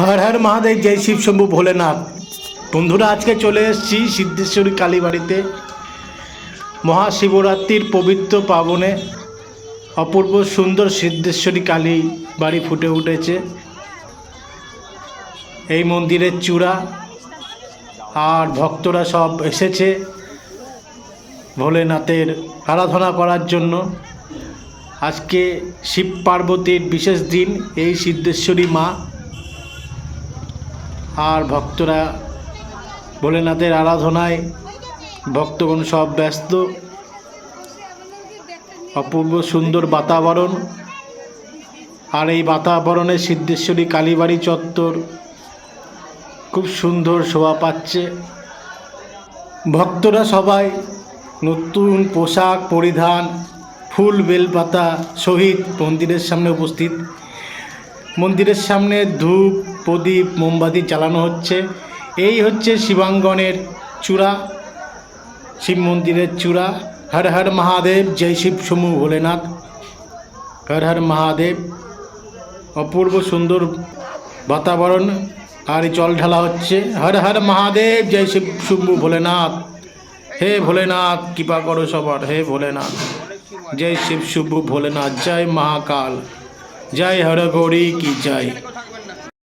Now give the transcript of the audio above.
হর হর মহাদেব, জয় শিব শম্ভু ভোলেনাথ। বন্ধুরা, আজকে চলে এসেছি সিদ্ধেশ্বরী কালীবাড়িতে। মহাশিবরাত্রির পবিত্র পাবনে অপূর্ব সুন্দর সিদ্ধেশ্বরী কালী বাড়ি ফুটে উঠেছে। এই মন্দিরের চূড়া আর ভক্তরা সব এসেছে ভোলেনাথের আরাধনা করার জন্য। আজকে শিব পার্বতীর বিশেষ দিন, এই সিদ্ধেশ্বরী মা। আর ভক্তরা ভোলেনাথের আরাধনায় ভক্তগণ সব ব্যস্ত। অপূর্ব সুন্দর বাতাবরণ। আর এই বাতাবরণে সিদ্ধেশ্বরী কালীবাড়ি চত্বর খুব সুন্দর শোভা পাচ্ছে। ভক্তরা সবাই নতুন পোশাক, পরিধান, ফুল, বেলপাতা সহিত মন্দিরের সামনে উপস্থিত। মন্দিরের সামনে ধূপ, প্রদীপ, মোমবাতি চালানো হচ্ছে। এই হচ্ছে শিবাঙ্গনের চূড়া, শিব মন্দিরের চূড়া। হর হর মহাদেব, জয় শিব সমু ভোলেনাথ। হর হর মহাদেব, অপূর্ব সুন্দর বাতাবরণ। আর জল ঢালা হচ্ছে। হর হর মহাদেব, জয় শিব শম্ভু ভোলেনাথ। হে ভোলেনাথ, কৃপা করো সবার। হে ভোলেনাথ, জয় শিব শুভ ভোলেনাথ। জয় মহাকাল। জয় হর গৌরী কি জয়।